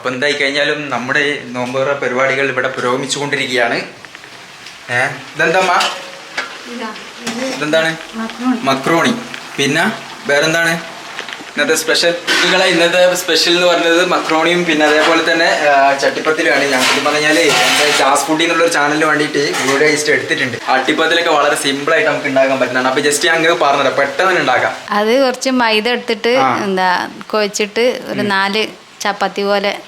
അപ്പം എന്തായി കഴിഞ്ഞാലും നമ്മുടെ നോമ്പുറ പരിപാടികൾ ഇവിടെ പുരോഗമിച്ചുകൊണ്ടിരിക്കുകയാണ്. ഏ? ഇതെന്താ ഇതെന്താണ്? മക്രോണി. പിന്നെ വേറെന്താണ്? ഇന്നത്തെ സ്പെഷ്യൽ നിങ്ങളെ ഇന്നത്തെ സ്പെഷ്യൽ എന്ന് പറഞ്ഞത് മക്രോണിയും പിന്നെ അതേപോലെ തന്നെ ചട്ടിപ്പത്തിലുമാണ്. ഞാൻ പറഞ്ഞു പറഞ്ഞാൽ എന്റെ ജാസ് ഫുഡി എന്നുള്ളൊരു ചാനലിന് വേണ്ടിയിട്ട് ഗുഡ് ഐസ്റ്റ് എടുത്തിട്ടുണ്ട്. അട്ടിപ്പത്തിലൊക്കെ വളരെ സിമ്പിൾ ആയിട്ട് നമുക്ക് ഉണ്ടാക്കാൻ പറ്റുന്നതാണ്. അപ്പൊ ജസ്റ്റ് അങ്ങനെ പറഞ്ഞത് പെട്ടെന്ന് ഉണ്ടാക്കാം. അത് കുറച്ച് മൈദ എടുത്തിട്ട്. എന്താ കുഴച്ചിട്ട് ഒരു നാല് ചപ്പാത്തി പോലെ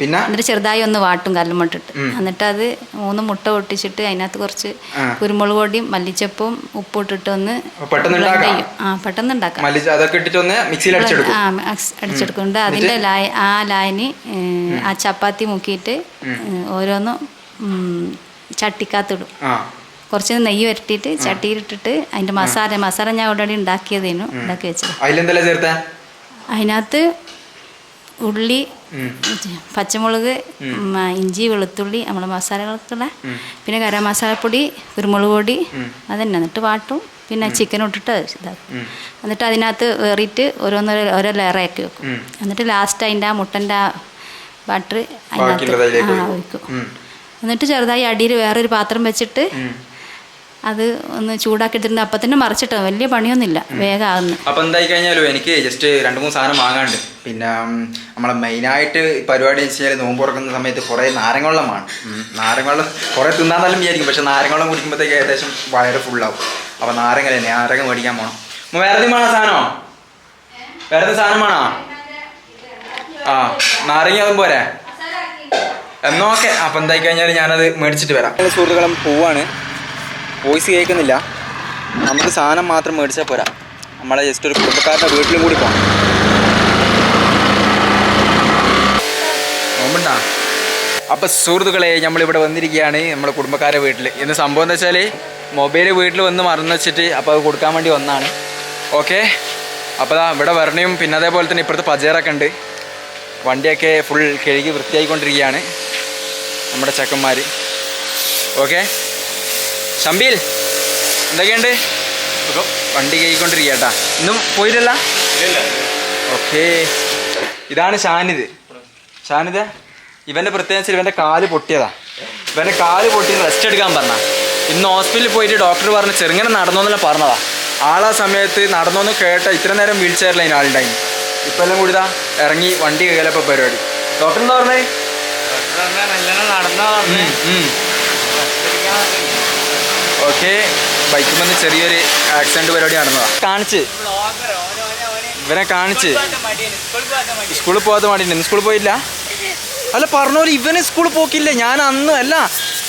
പിന്നെ? എന്നിട്ട് ചെറുതായി ഒന്ന് വാട്ടും കല്ലുമുട്ടിട്ട് മുട്ടിട്ട് എന്നിട്ട് അത് മൂന്ന് മുട്ട പൊട്ടിച്ചിട്ട് അതിനകത്ത് കുറച്ച്. കുരുമുളക് പൊടിയും മല്ലിച്ചപ്പും ഉപ്പ് ഇട്ടിട്ട് ഒന്ന്. ആ പെട്ടെന്ന് ഉണ്ടാക്കാം. ആ അടിച്ചെടുക്കുന്നുണ്ട്. അതിന്റെ ലായ ആ ലായനി ആ ചപ്പാത്തി മുക്കിയിട്ട് ഓരോന്നും ചട്ടിക്കാത്തിടും ചട്ടിക്കകത്തിടും. കുറച്ച് നെയ്യ് വരട്ടിയിട്ട് ചട്ടിയിലിട്ടിട്ട് അതിന്റെ മസാല മസാല ഞാൻ ഓൾറെഡി ഉണ്ടാക്കിയതേനു. ഉണ്ടാക്കി വെച്ചത്. അതിനകത്ത് ഉള്ളി പച്ചമുളക് ഇഞ്ചി വെളുത്തുള്ളി നമ്മുടെ മസാലകൾക്കുള്ള പിന്നെ ഗരം മസാലപ്പൊടി കുരുമുളക് പൊടി അതന്നെ. എന്നിട്ട് വാട്ടും. പിന്നെ ചിക്കൻ ഇട്ടിട്ട് ഇതാക്കും. എന്നിട്ട് അതിനകത്ത് ഏറിയിട്ട് ഓരോന്ന് ഓരോ ലെയറാക്കി വെക്കും. എന്നിട്ട് ലാസ്റ്റ് അതിന്റെ ആ മുട്ടന്റെ ആ ബട്ടർ അതിനകത്ത് ആ ഒഴിക്കും. ഒഴിക്കും എന്നിട്ട് ചെറുതായി അടിയിൽ വേറൊരു പാത്രം വെച്ചിട്ട്. അത് ഒന്ന് ചൂടാക്കി എടുത്തിട്ട് അപ്പം തന്നെ മറിച്ചിട്ടോ വലിയ പണിയൊന്നുമില്ല. വേഗം അപ്പം അപ്പൊ എന്തായി കഴിഞ്ഞാലും എനിക്ക് ജസ്റ്റ് രണ്ട് മൂന്ന് സാധനം വാങ്ങാണ്ട് പിന്നെ നമ്മളെ മെയിനായിട്ട് പരിപാടി വെച്ച് കഴിഞ്ഞാൽ നോമ്പ് തുറക്കുന്ന സമയത്ത് കുറേ നാരങ്ങവെള്ളമാണ്. നാരങ്ങവെള്ളം കുറേ തിന്നാന്നാലും നല്ല വിചാരിക്കും. പക്ഷെ നാരങ്ങവെള്ളം കുടിക്കുമ്പോഴത്തേക്ക് ഏകദേശം വയറ് ഫുള്ളാവും അപ്പൊ നാരങ്ങ തന്നെ നാരങ്ങ മേടിക്കാൻ പോകണം വേറെ എന്തെങ്കിലും വേണോ സാധനമോ വേറെ എന്തെങ്കിലും സാധനം വേണോ? ആ നാരങ്ങ അതും പോരെ? എന്നോക്കെ അപ്പം എന്തായി കഴിഞ്ഞാൽ ഞാനത് മേടിച്ചിട്ട് വരാം. സുഹൃത്തുക്കളും പോവാണ്. വോയിസ് കേൾക്കുന്നില്ല. നമുക്ക് സാധനം മാത്രം മേടിച്ചാൽ പോരാ. നമ്മളെ ജസ്റ്റ് ഒരു കുടുംബക്കാരുടെ വീട്ടിലും കൂടി പോകണം നോമ്പുണ്ടാ അപ്പൊ സുഹൃത്തുക്കളെ നമ്മളിവിടെ വന്നിരിക്കുകയാണ് നമ്മുടെ കുടുംബക്കാരുടെ വീട്ടിൽ ഇന്ന് സംഭവം എന്താ വെച്ചാൽ മൊബൈൽ വീട്ടിൽ വന്ന് മറന്നു വെച്ചിട്ട് അപ്പോൾ അത് കൊടുക്കാൻ വേണ്ടി വന്നാണ്. ഓക്കെ? അപ്പോൾ ഇവിടെ വരണയും പിന്നെ അതേപോലെ തന്നെ ഇപ്പുറത്ത് പജേറൊക്കെ ഉണ്ട്. വണ്ടിയൊക്കെ ഫുൾ കഴുകി വൃത്തിയായിക്കൊണ്ടിരിക്കുകയാണ് നമ്മുടെ ചെക്കന്മാർ ഓക്കെ? ഷംബീൽ എന്തൊക്കെയുണ്ട്? വണ്ടി കൈക്കൊണ്ടിരിക്കട്ടാ ഇന്നും പോയില്ലല്ല ഓക്കേ. ഇതാണ് ഷാനിദ് ഷാനിദ് ഇവന്റെ പ്രത്യേകിച്ച് ഇവന്റെ കാൽ പൊട്ടിയതാ. ഇവന്റെ കാൽ പൊട്ടി റെസ്റ്റ് എടുക്കാൻ പറഞ്ഞ. ഇന്ന് ഹോസ്പിറ്റലിൽ പോയിട്ട് ഡോക്ടർ പറഞ്ഞ് ചെറുങ്ങനെ നടന്നോന്നല്ല പറഞ്ഞതാ. ആളാ സമയത്ത് നടന്നോന്ന് കേട്ട ഇത്ര നേരം വീൽ ചെയറിലായി ആളുണ്ടായി ഇപ്പൊ എല്ലാം കൂടിതാ ഇറങ്ങി വണ്ടി കയ്യിലപ്പോ പരിപാടി. ഡോക്ടർ എന്താ പറഞ്ഞേ? ഉം. ഓക്കെ ബൈക്കിൽ വന്ന് ചെറിയൊരു ആക്സിഡന്റ് പരിപാടി നടന്നതാ. കാണിച്ച്. ഇവനെ കാണിച്ച്. സ്കൂളിൽ പോകാത്ത വേണ്ടിയിട്ട് ഇന്ന് സ്കൂളിൽ പോയില്ല? അല്ല പറഞ്ഞോൽ ഇവന് സ്കൂളിൽ പോക്കില്ല. ഞാൻ അന്ന് അല്ല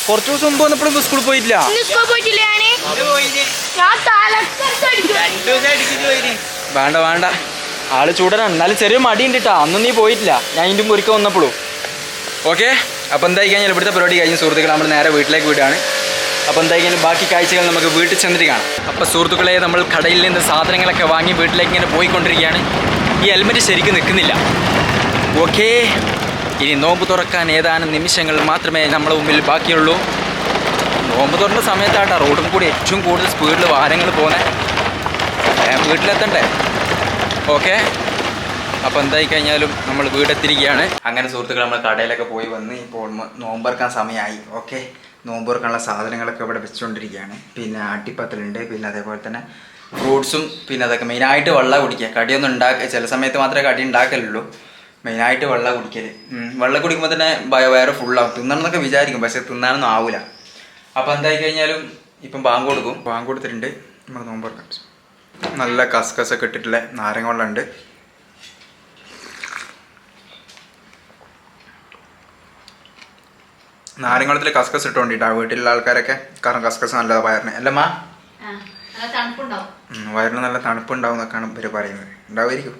കുറച്ച് ദിവസം മുമ്പ് വന്നപ്പോഴും സ്കൂളിൽ പോയില്ല? പോയിട്ടില്ല വേണ്ട വേണ്ട. ആൾ ചൂടനാണ് എന്നാലും ചെറിയ മടിയുണ്ട് കേട്ടോ അന്നും നീ പോയിട്ടില്ല. ഞാൻ ഇതിന്റെ മുറിക്ക ഒരിക്കൽ വന്നപ്പോഴും. ഓക്കെ അപ്പോൾ എന്തായി കഴിഞ്ഞാൽ ഇവിടുത്തെ പരിപാടി കഴിഞ്ഞ് സുഹൃത്തുക്കൾ നമ്മൾ നേരെ വീട്ടിലേക്ക് വിടുകയാണ്. അപ്പോൾ എന്തായാലും ബാക്കി കാഴ്ചകൾ നമുക്ക് വീട്ടിൽ ചെന്നിട്ട് കാണാം. അപ്പോൾ സുഹൃത്തുക്കളെ നമ്മൾ കടയിൽ നിന്ന് സാധനങ്ങളൊക്കെ വാങ്ങി വീട്ടിലേക്ക് ഇങ്ങനെ പോയിക്കൊണ്ടിരിക്കുകയാണ്. ഈ ഹെൽമെറ്റ് ശരിക്കും നിൽക്കുന്നില്ല. ഓക്കേ. ഇനി നോമ്പ് തുറക്കാൻ ഏതാനും നിമിഷങ്ങൾ മാത്രമേ നമ്മളെ മുമ്പിൽ ബാക്കിയുള്ളൂ. നോമ്പ് തുറന്ന സമയത്താട്ടാ റോഡും കൂടി ഏറ്റവും കൂടുതൽ സ്പീഡിൽ വാഹനങ്ങൾ പോകുന്നത് വീട്ടിലെത്തണ്ടേ? ഓക്കെ. അപ്പോൾ എന്തായി കഴിഞ്ഞാലും നമ്മൾ വീടെത്തിരിക്കുകയാണ് അങ്ങനെ സുഹൃത്തുക്കൾ നമ്മൾ കടയിലൊക്കെ പോയി വന്ന് ഇപ്പോൾ നോമ്പറക്കാൻ സമയമായി. ഓക്കെ. നോമ്പറക്കാനുള്ള സാധനങ്ങളൊക്കെ ഇവിടെ വെച്ചുകൊണ്ടിരിക്കുകയാണ് പിന്നെ അട്ടിപ്പത്തലുണ്ട് പിന്നെ അതേപോലെ തന്നെ ഫ്രൂട്ട്സും പിന്നെ അതൊക്കെ മെയിനായിട്ട് വെള്ളം കുടിക്കുക. കടിയൊന്നും ഉണ്ടാക്കുക ചില സമയത്ത് മാത്രമേ കടി ഉണ്ടാക്കലുള്ളൂ. മെയിനായിട്ട് വെള്ളം കുടിക്കൽ വെള്ളം കുടിക്കുമ്പോൾ തന്നെ വയറ് ഫുള്ളാവും തിന്നണമെന്നൊക്കെ വിചാരിക്കും പക്ഷേ തിന്നാനൊന്നും ആവില്ല അപ്പോൾ എന്തായി കഴിഞ്ഞാലും ഇപ്പം ബാങ്ക് കൊടുക്കും. ബാങ്ക് കൊടുത്തിട്ടുണ്ട്. നമുക്ക് തുറക്കാം നല്ല കസ്കസൊക്കെ ഇട്ടിട്ടുള്ള നാരങ്ങ വെള്ളമുണ്ട്. നാരങ്ങളത്തിൽ കസ്കസ് ഇട്ടുകൊണ്ടിട്ടാ വീട്ടിലുള്ള ആൾക്കാരൊക്കെ. കാരണം കസ്കസ് നല്ലതാ വയറിന്. അല്ലമ്മ വയറിന് നല്ല തണുപ്പുണ്ടാവും എന്നൊക്കെയാണ് ഇവർ പറയുന്നത്. ഉണ്ടാവുമായിരിക്കും.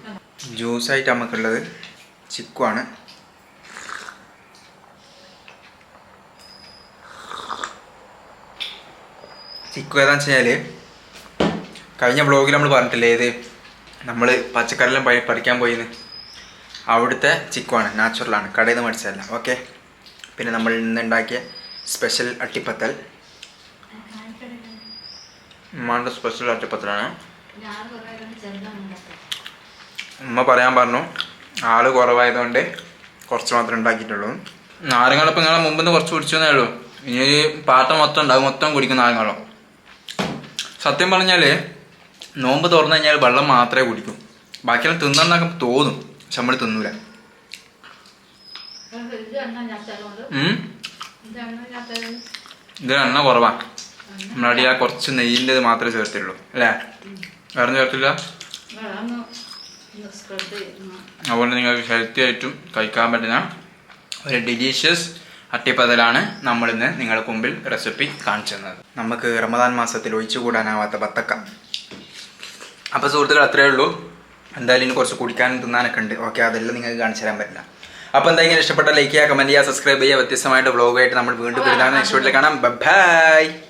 ജ്യൂസായിട്ട് നമുക്കുള്ളത് ചിക്കുവാണ്. ചിക്കു ഏതാന്ന് വെച്ച് കഴിഞ്ഞ ബ്ലോഗിൽ നമ്മൾ പറഞ്ഞിട്ടില്ലേ ഇത് നമ്മൾ പച്ചക്കറിയെല്ലാം പഠിക്കാൻ പോയിന്ന്. അവിടുത്തെ ചിക്കുവാണ് നാച്ചുറലാണ് കടയിൽ നിന്ന് മേടിച്ചതല്ല. ഓക്കെ പിന്നെ നമ്മൾ ഇന്നുണ്ടാക്കിയ സ്പെഷ്യൽ അട്ടിപ്പത്തൽ. ഉമ്മാന്റെ സ്പെഷ്യൽ അട്ടിപ്പത്തലാണ്. ഉമ്മ പറയാൻ പറഞ്ഞു ആൾ കുറവായതുകൊണ്ട് കുറച്ച് മാത്രമേ ഉണ്ടാക്കിയിട്ടുള്ളൂ. നാരങ്ങളപ്പം നിങ്ങളെ മുമ്പിൽ നിന്ന് കുറച്ച് കുടിച്ചു എന്നേ ഉള്ളൂ. ഇനി പാട്ട മൊത്തം ഉണ്ടാവും മൊത്തം കുടിക്കും നാരങ്ങളും സത്യം പറഞ്ഞാൽ നോമ്പ് തുറന്നു കഴിഞ്ഞാൽ വെള്ളം മാത്രമേ കുടിക്കൂ. ബാക്കിയെല്ലാം തിന്നണമെന്നൊക്കെ തോന്നും പക്ഷെ നമ്മൾ തിന്നൂല. ഉം? ഇത് എണ്ണ കുറവാ. നമ്മളടി ആ കുറച്ച് നെയ്യിന്റെ മാത്രമേ ചേർത്തിട്ടുള്ളൂ അല്ലേ? വേറെ ചേർത്തില്ല? അതുകൊണ്ട് നിങ്ങൾക്ക് ഹെൽത്തി ആയിട്ടും കഴിക്കാൻ പറ്റുന്ന ഒരു ഡിലീഷ്യസ് അട്ടിപ്പതലാണ് നമ്മളിന്ന് നിങ്ങളുടെ മുമ്പിൽ റെസിപ്പി കാണിച്ചു തന്നത് നമുക്ക് റമദാൻ മാസത്തിൽ ഒഴിച്ചുകൂടാനാവാത്ത ബത്തക്ക. അപ്പോൾ സുഹൃത്തുക്കൾ അത്രയേ ഉള്ളൂ. എന്തായാലും ഇനി കുറച്ച് കുടിക്കാനും തിന്നാനൊക്കെ ഉണ്ട്. ഓക്കെ അതെല്ലാം നിങ്ങൾക്ക് കാണിച്ചു തരാൻ പറ്റില്ല. അപ്പോൾ എന്തായാലും ഇഷ്ടപ്പെട്ട ലൈക്ക് ചെയ്യുക കമന്റ് ചെയ്യുക സബ്സ്ക്രൈബ് ചെയ്യുക. വ്യത്യസ്തമായിട്ട് വ്ളോഗായിട്ട് നമ്മൾ വീണ്ടും വരുന്നതാണ്. നെക്സ്റ്റ് വീട്ടിൽ കാണാം. ബൈ